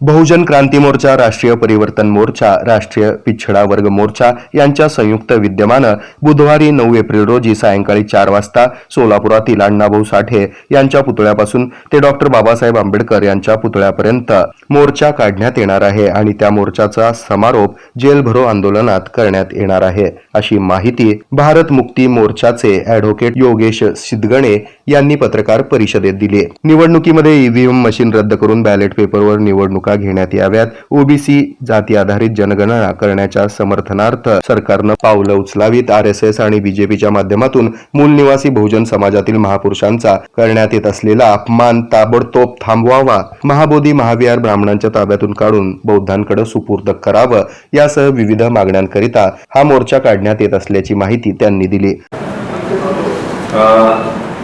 बहुजन क्रांती मोर्चा राष्ट्रीय परिवर्तन मोर्चा राष्ट्रीय पिछडा वर्ग मोर्चा यांच्या संयुक्त विद्यमानं बुधवारी नऊ एप्रिल रोजी सायंकाळी चार वाजता सोलापुरातील अण्णाभाऊ साठे यांच्या पुतळ्यापासून ते डॉक्टर बाबासाहेब आंबेडकर यांच्या पुतळ्यापर्यंत मोर्चा काढण्यात येणार आहे आणि त्या मोर्चाचा समारोप जेल भरो आंदोलनात करण्यात येणार आहे अशी माहिती भारत मुक्ती मोर्चाचे अॅडव्होकेट योगेश सिद्धगणे यांनी पत्रकार परिषदेत दिली. निवडणुकीमध्ये ईव्हीएम मशीन रद्द करून बॅलेट पेपरवर निवडणुका घेण्यात याव्यात. ओबीसी जाती आधारित जनगणना करण्याच्या समर्थनार्थ सरकारनं पावलं उचलावीत. आर एस एस आणि बीजेपीच्या माध्यमातून मूल निवासी बहुजन समाजातील महापुरुषांचा करण्यात येत असलेला अपमान ताबडतोब थांबवावा महाबोधी महाविहार ब्राह्मणांच्या ताब्यातून काढून बौद्धांकडे सुपूर्द करावं यासह विविध मागण्यांकरिता हा मोर्चा काढण्यात येत असल्याची माहिती त्यांनी दिली.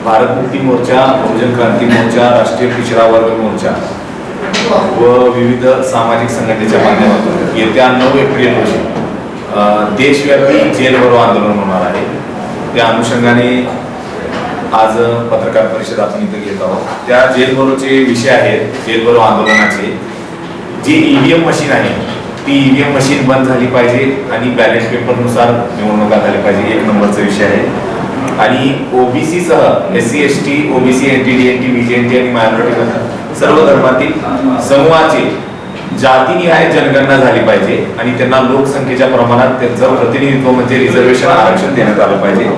भारत मुक्ती मोर्चा बहुजन क्रांती मोर्चा राष्ट्रीय पिछडा वर्ग मोर्चा. व विविध सामाजिक संघटनेच्या माध्यमातून येत्या नऊ एप्रिल रोजी देशव्यापी जेल भरो आंदोलन होणार आहे. त्या अनुषंगाने आज पत्रकार परिषद आपण इथं घेत आहोत. त्या जेल भरोचे विषय आहेत जेल भरो आंदोलनाचे. जी ईव्हीएम मशीन आहे ती ईव्हीएम मशीन बंद झाली पाहिजे आणि बॅलेट पेपरनुसार निवडणुका झाल्या पाहिजे एक नंबरचा विषय आहे. आणि ओबीसी सह S C S T OBC N T D N T BJNT आणि मायनॉरिटी सर्व धर्मातील समूहाचे जातीनिहाय जनगणना झाली पाहिजे. आणि त्यांना लोकसंख्येच्या प्रमाणात त्यांचं प्रतिनिधित्व म्हणजे रिझर्वेशन आरक्षण देण्यात आलं पाहिजे.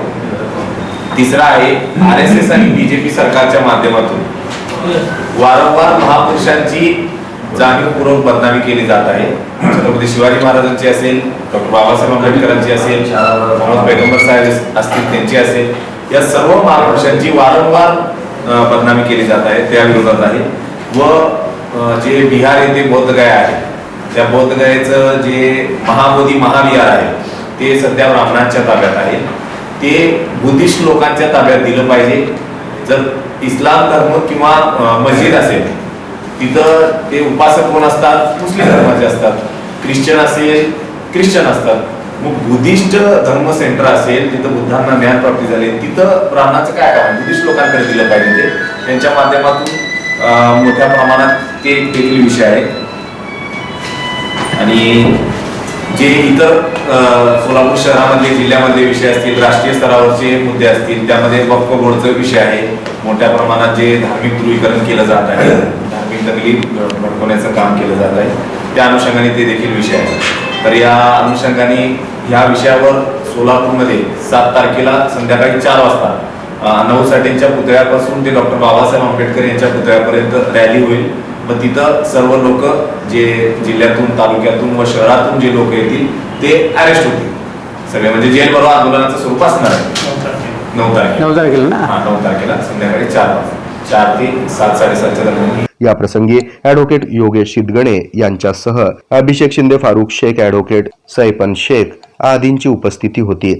तिसरा आहे आर एस एस आणि बीजेपी सरकारच्या माध्यमातून. वारंवार महापुरुषांची जाणीवपूर्वक बदनामी केली जात आहे. छत्रपती शिवाजी महाराजांची असेल डॉक्टर बाबासाहेब आंबेडकरांची असेल मोहम्मद पैगंबर साहेब असतील त्यांची असेल. या सर्व महापुरुषांची वारंवार बदनामी केली जात आहे. त्या विरोधात आहे. व जे बिहार येथे बौद्धगया आहे त्या बौद्धगयाचं जे महाबोधी महाविहार आहे ते सध्या ब्राह्मणांच्या ताब्यात आहे. ते बुद्धिस्ट लोकांच्या ताब्यात दिलं पाहिजे. जर इस्लाम धर्म किंवा मस्जिद असेल तिथं ते उपासक कोण असतात? मुस्लिम धर्माचे असतात. ख्रिश्चन असेल ख्रिश्चन असतात. मग बुद्धिस्ट धर्म सेंटर असेल जिथं बुद्धांना ज्ञान प्राप्ती झाली तिथं ब्राह्मणाचं काय काम बुद्धिस्ट लोकांकडे दिलं पाहिजे ते. त्यांच्या माध्यमातून मोठ्या प्रमाणात ते देखील विषय आहे आणि जे इतर सोलापूर शहरामधले जिल्ह्यामधले विषय असतील राष्ट्रीय स्तरावरचे मुद्दे असतील त्यामध्ये वक्फ बोर्डचा विषय आहे. मोठ्या प्रमाणात जे धार्मिक ध्रुवीकरण केलं जात आहे धार्मिक दंगली भडकवण्याचं काम केलं जात आहे त्या अनुषंगाने ते देखील विषय आहे तर या अनुषंगाने ह्या विषयावर सोलापूरमध्ये सात तारखेला संध्याकाळी चार वाजता नऊ साठेंच्या पुतळ्यापासून ते डॉक्टर बाबासाहेब आंबेडकर यांच्या पुतळ्यापर्यंत रॅली होईल. मग तिथं सर्व लोक जे जिल्ह्यातून तालुक्यातून व शहरातून जे लोक येतील ते अरेस्ट होतील. सगळे म्हणजे जेल बरोबर आंदोलनाचं स्वरूप असणार आहे. नऊ तारखेला. नऊ तारखेला ना? हा नऊ तारखेला संध्याकाळी चार वाजता. चार ते सात साडेसातच्या दरम्यान. या प्रसंगी ॲडव्होकेट योगेश शिदगणे यांच्यासह अभिषेक शिंदे फारुख शेख ॲडव्होकेट सैपन शेख आदींची उपस्थिती होती.